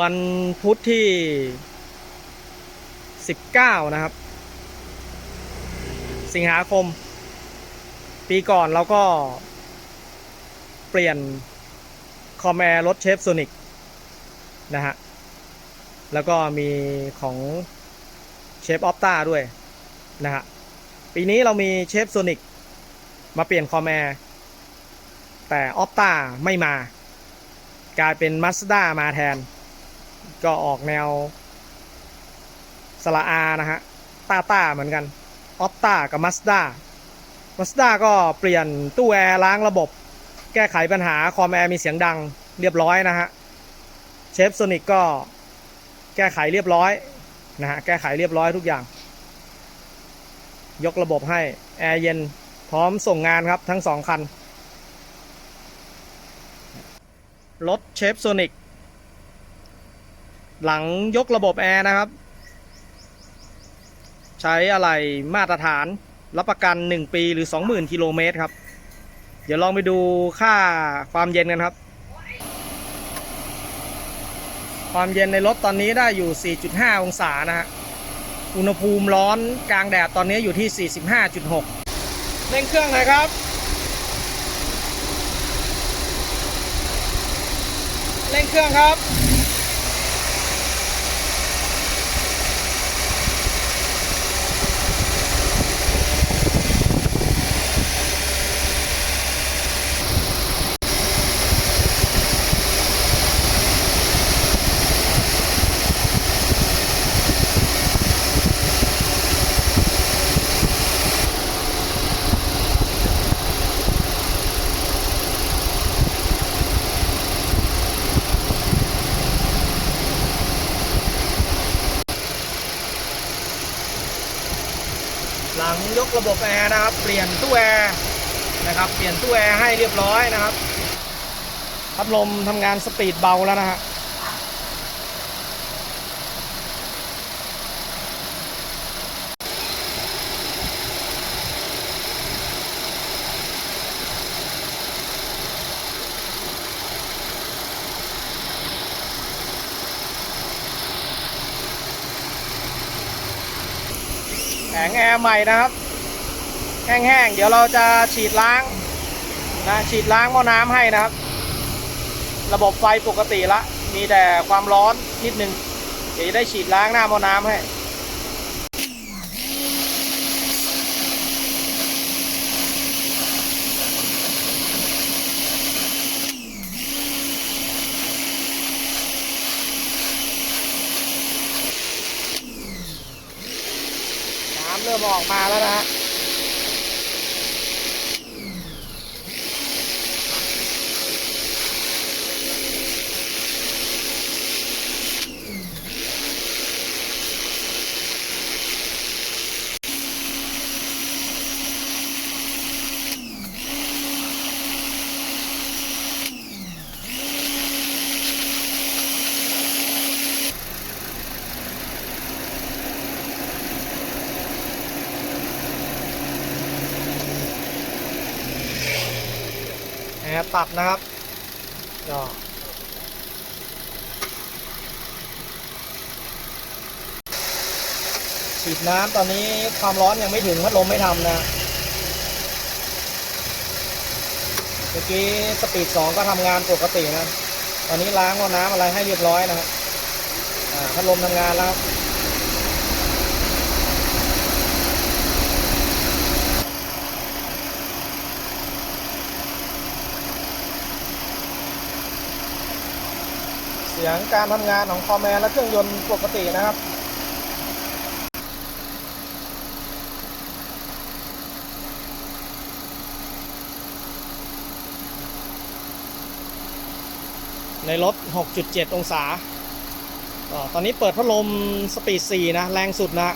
วันพุธที่ 19 นะครับ สิงหาคม ปีก่อนเราก็เปลี่ยนคอมแอร์รถเชฟโซนิกนะฮะ แล้วก็มีของเชฟออฟต้าด้วยนะฮะ ปีนี้เรามีเชฟโซนิกมาเปลี่ยนคอมแอร์แต่ออฟต้าไม่มากลายเป็นมาสด้ามาแทน ก็ออกแนวสละอานะฮะต้าต้าเหมือนกันออฟต้ากับมาสด้ามาสด้าก็เปลี่ยนตู้แอร์ล้างระบบ แก้ไขปัญหาคอมแอร์มีเสียงดังเรียบร้อยนะฮะเชฟโซนิกก็แก้ไขเรียบร้อยนะฮะแก้ไขเรียบร้อยทุกอย่าง ยกระบบให้แอร์เย็นพร้อมส่งงานครับทั้งสองคันรถเชฟโซนิก หลังยกระบบแอร์นะครับ ใช้อะไรมาตรฐานรับประกัน 1 ปีหรือ 20,000กิโลเมตรครับ เดี๋ยวลองไปดูค่าความเย็นกันครับ ความเย็นในรถตอนนี้ได้อยู่ 4.5 องศานะฮะอุณหภูมิร้อนกลางแดดตอนนี้อยู่ที่ 45.6 เร่งเครื่องหน่อยครับ เร่งเครื่องครับ ระบบแอร์นะครับ เปลี่ยนตู้แอร์นะครับ เปลี่ยนตู้แอร์ให้เรียบร้อยนะครับ พัดลมทำงานสปีดเบาแล้วนะฮะแผงแอร์ใหม่นะครับ แห้งๆ เดี๋ยวเราจะฉีดล้างนะฉีดล้างหม้อน้ำให้นะครับ ระบบไฟปกติละ มีแต่ความร้อนนิดนึง เดี๋ยวจะได้ฉีดล้างหน้าหม้อน้ำให้น้ำเริ่มออกมาแล้วนะฮะ แอร์ตัดนะครับก็ฉีดน้ำตอนนี้ความร้อนยังไม่ถึงพัดลมไม่ทำนะเมื่อกี้สปีดสองก็ทำงานปกตินะ ตอนนี้ล้างว่าน้ำอะไรให้เรียบร้อยนะครับพัดลมทำงานแล้วครับเสียงการทำงานของคอมแอร์และเครื่องยนต์ปกตินะครับในรถ 6.7 องศา ตอนนี้เปิดพัดลมสปีด 4 นะ แรงสุดนะ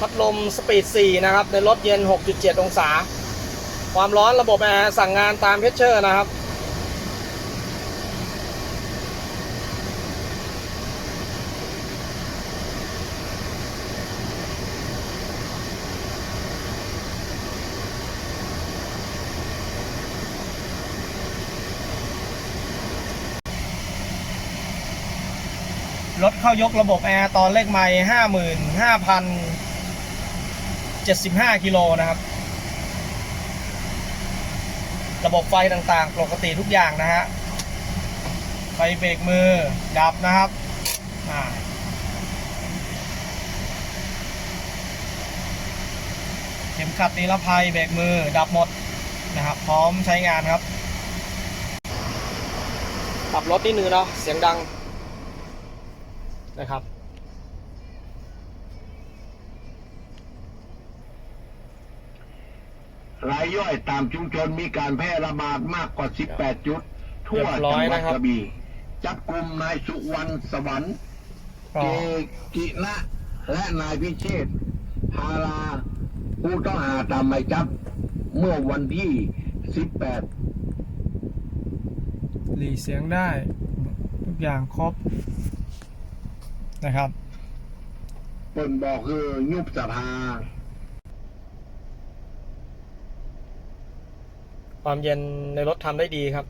พัดลมสปีด 4 นะครับ ในรถเย็น 6.7 องศา ความร้อนระบบแอร์สั่งงานตามเพชเชอร์นะครับ รถเข้ายกระบบแอร์ตอนเลขไม่ 55,000าหมื่นห้าพันเจ็ดสิบห้ากิโลนะครับ ระบบไฟต่างๆ ปกติทุกอย่างนะฮะ ไฟเบรกมือ ดับนะครับเข็มขัดนิรภัยเบรกมือ ดับหมดนะครับ พร้อมใช้งานครับปรับรถนิดนึงเนาะเสียงดังนะครับ รายย่อยตามชุมชนมีการแพร่ระบาดมากกว่า 18 จุด ทั่วเรียบร้จัอยงหวัดนะครับกระบี่จับกลุ่มนายสุวรรณสวรรค์ก็เจกินะและนายพิเชษฐ์พาราผู้ต้องหาตามหมายจับ เมื่อวันที่ 18 หลีเสียงได้ทุกอย่างครบนะครับเปิ่นบอกคือยุบสภา ความเย็นในรถทำได้ดีครับ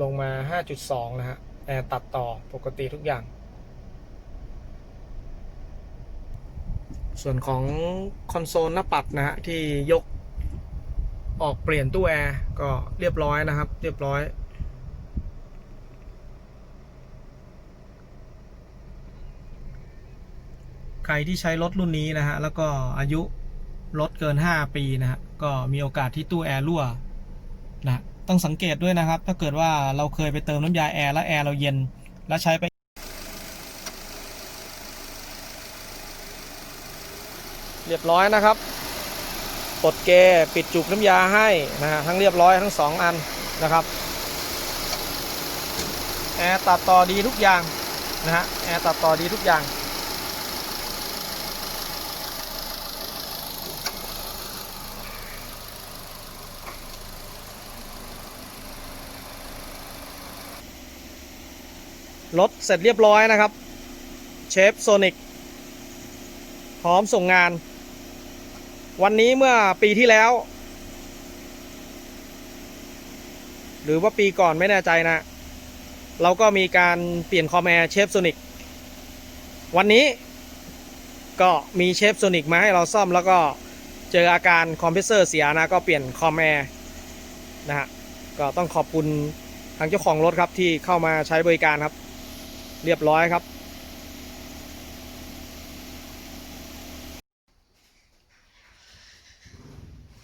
ลงมา 5.2 นะฮะแอร์ตัดต่อปกติทุกอย่าง ส่วนของคอนโซลหน้าปัดนะฮะที่ยกออกเปลี่ยนตู้แอร์ก็เรียบร้อยนะครับ เรียบร้อย ใค รที่ใช้รถรุ่นนี้นะฮะ แล้วก็อายุรถเกิน 5 ปีนะฮะ ก็มีโอกาสที่ตู้แอร์รั่วนะต้องสังเกตด้วยนะครับ ถ้าเกิดว่าเราเคยไปเติมน้ำยาแอร์แล้วแอร์เราเย็น แล้วใช้ไปเรียบร้อยนะครับปลดเกปิดจุกน้ำยาให้นะฮะทั้งเรียบร้อยทั้ง 2 อันนะครับแอร์ตัดต่อดีทุกอย่างนะฮะแอร์ตัดต่อดีทุกอย่าง รถเสร็จเรียบร้อยนะครับเชฟโซนิกพร้อมส่งงาน วันนี้เมื่อปีที่แล้ว หรือว่าปีก่อนไม่แน่ใจนะ เราก็มีการเปลี่ยนคอมแอร์เชฟโซนิกวันนี้ก็มีเชฟโซนิกมาให้เราซ่อมแล้วก็เจออาการคอมเพรสเซอร์เสียนะ ก็เปลี่ยนคอมแอร์นะฮะก็ต้องขอบคุณทางเจ้าของรถครับที่เข้ามาใช้บริการครับ เรียบร้อยครับ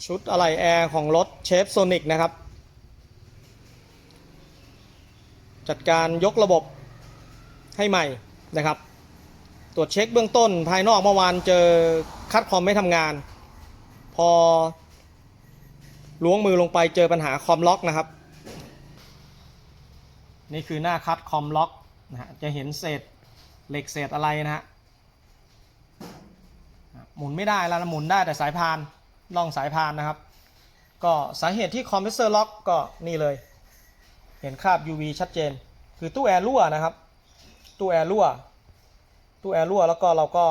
ชุดอะไหล่แอร์ของรถเชฟโซนิกนะครับ จัดการยกระบบให้ใหม่นะครับ ตรวจเช็คเบื้องต้นภายนอกเมื่อวานเจอคัดคอมไม่ทำงาน พอล้วงมือลงไปเจอปัญหาคอมล็อกนะครับ นี่คือหน้าคัดคอมล็อก นะฮะจะเห็นเศษเหล็กเศษอะไรนะฮะหมุนไม่ได้แล้วนะหมุนได้แต่สายพานล่องสายพานนะครับ ก็สาเหตุที่คอมเพรสเซอร์ล็อกก็นี่เลย เห็นคราบ UV ชัดเจน คือตู้แอร์รั่วนะครับ ตู้แอร์รั่ว ตู้แอร์รั่วแล้วก็เราก็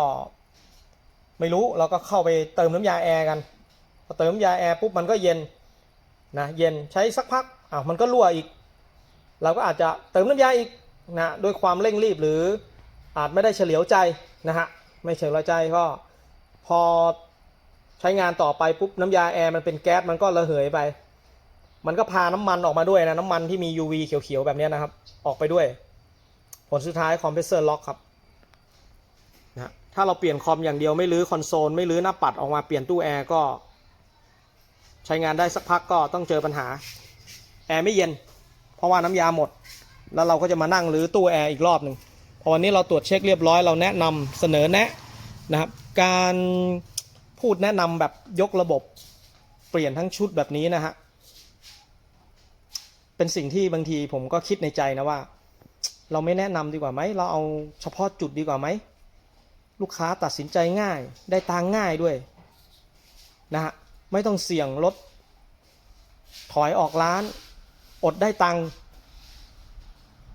ไม่รู้เราก็เข้าไปเติมน้ำยาแอร์กันพอเติมน้ำยาแอร์ปุ๊บมันก็เย็นนะเย็นใช้สักพักอ้าวมันก็รั่วอีก เราก็อาจจะเติมน้ำยาอีก นะด้วยความเร่งรีบหรืออาจไม่ได้เฉลียวใจนะฮะไม่เฉลียวใจก็พอใช้งานต่อไปปุ๊บน้ำยาแอร์มันเป็นแก๊สมันก็ระเหยไป มันก็พาน้ำมันออกมาด้วยนะน้ำมันที่มี UV เขียวๆแบบนี้นะครับ ออกไปด้วย ผลสุดท้ายคอมเพรสเซอร์ล็อกครับนะฮะถ้าเราเปลี่ยนคอมอย่างเดียวไม่รื้อคอนโซลไม่รื้อหน้าปัดออกมาเปลี่ยนตู้แอร์ก็ ใช้งานได้สักพักก็ต้องเจอปัญหาแอร์ไม่เย็น เพราะว่าน้ำยาหมด แล้วเราก็จะมานั่งรื้อตู้แอร์อีกรอบหนึ่งพอวันนี้เราตรวจเช็คเรียบร้อยเราแนะนำเสนอแนะนะครับ การพูดแนะนำแบบยกระบบเปลี่ยนทั้งชุดแบบนี้นะฮะเป็นสิ่งที่บางทีผมก็คิดในใจนะว่า เราไม่แนะนำดีกว่าไหมเราเอาเฉพาะจุดดีกว่าไหมลูกค้าตัดสินใจง่าย ได้ตังง่ายด้วยนะฮะไม่ต้องเสี่ยงรถถอยออกร้าน อดได้ตังค์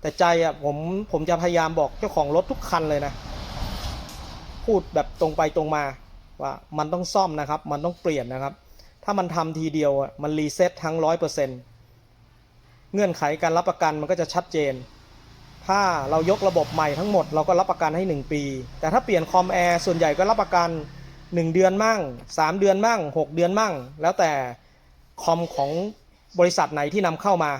แต่ใจอะผมผมจะพยายามบอกเจ้าของรถทุกคันเลยนะ พูดแบบตรงไปตรงมาว่ามันต้องซ่อมนะครับ มันต้องเปลี่ยนนะครับ ถ้ามันทำทีเดียวอะมันรีเซ็ตทั้งร้อยเปอร์เซ็นต์เงื่อนไขการรับประกันมันก็จะชัดเจน ถ้าเรายกระบบใหม่ทั้งหมดเราก็รับประกันให้ 1 ปี แต่ถ้าเปลี่ยนคอมแอร์ส่วนใหญ่ก็รับประกัน 1 เดือนมั่ง 3 เดือนมั่ง 6 เดือนมั่ง แล้วแต่คอมของบริษัทไหนที่นำเข้ามา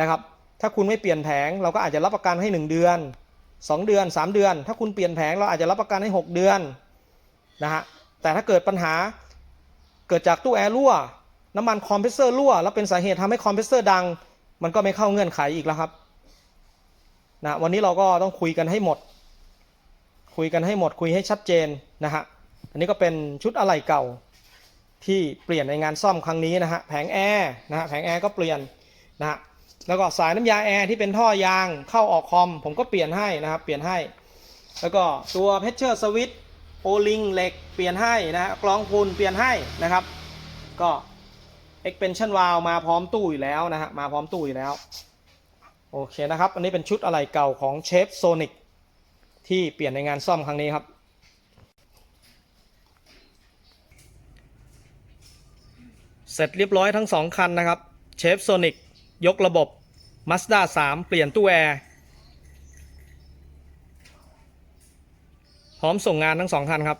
นะครับ ถ้าคุณไม่เปลี่ยนแผงเราก็อาจจะรับประกันให้ 1 เดือน 2 เดือน 3 เดือน ถ้าคุณเปลี่ยนแผงเราอาจจะรับประกันให้ 6 เดือนนะฮะแต่ถ้าเกิดปัญหาเกิดจากตู้แอร์รั่ว น้ำมันคอมเพรสเซอร์รั่ว แล้วเป็นสาเหตุทำให้คอมเพรสเซอร์ดัง มันก็ไม่เข้าเงื่อนไขอีกแล้วครับนะวันนี้เราก็ต้องคุยกันให้หมด คุยกันให้หมดคุยให้ชัดเจนนะฮะอันนี้ก็เป็นชุดอะไหล่เก่าที่เปลี่ยนในงานซ่อมครั้งนี้นะฮะแผงแอร์นะฮะแผงแอร์ก็เปลี่ยนนะฮะ แล้วก็สายน้ำยาแอร์ที่เป็นท่อยางเข้าออกคอม ผมก็เปลี่ยนให้นะครับ เปลี่ยนให้ แล้วก็ตัวเพชเชอร์สวิตโอลิงเหล็กเปลี่ยนให้นะฮะกรองพูนเปลี่ยนให้นะครับ ก็ expansion valve มาพร้อมตู้อยู่แล้วนะฮะมาพร้อมตู้อยู่แล้ว โอเคนะครับ อันนี้เป็นชุดอะไหล่เก่าของเชฟโซนิกที่เปลี่ยนในงานซ่อมครั้งนี้ครับเสร็จเรียบร้อยทั้งสองคันนะครับเชฟโซนิก ยกระบบ Mazda 3 เปลี่ยนตู้แอร์ พร้อมส่งงานทั้งสองคันครับ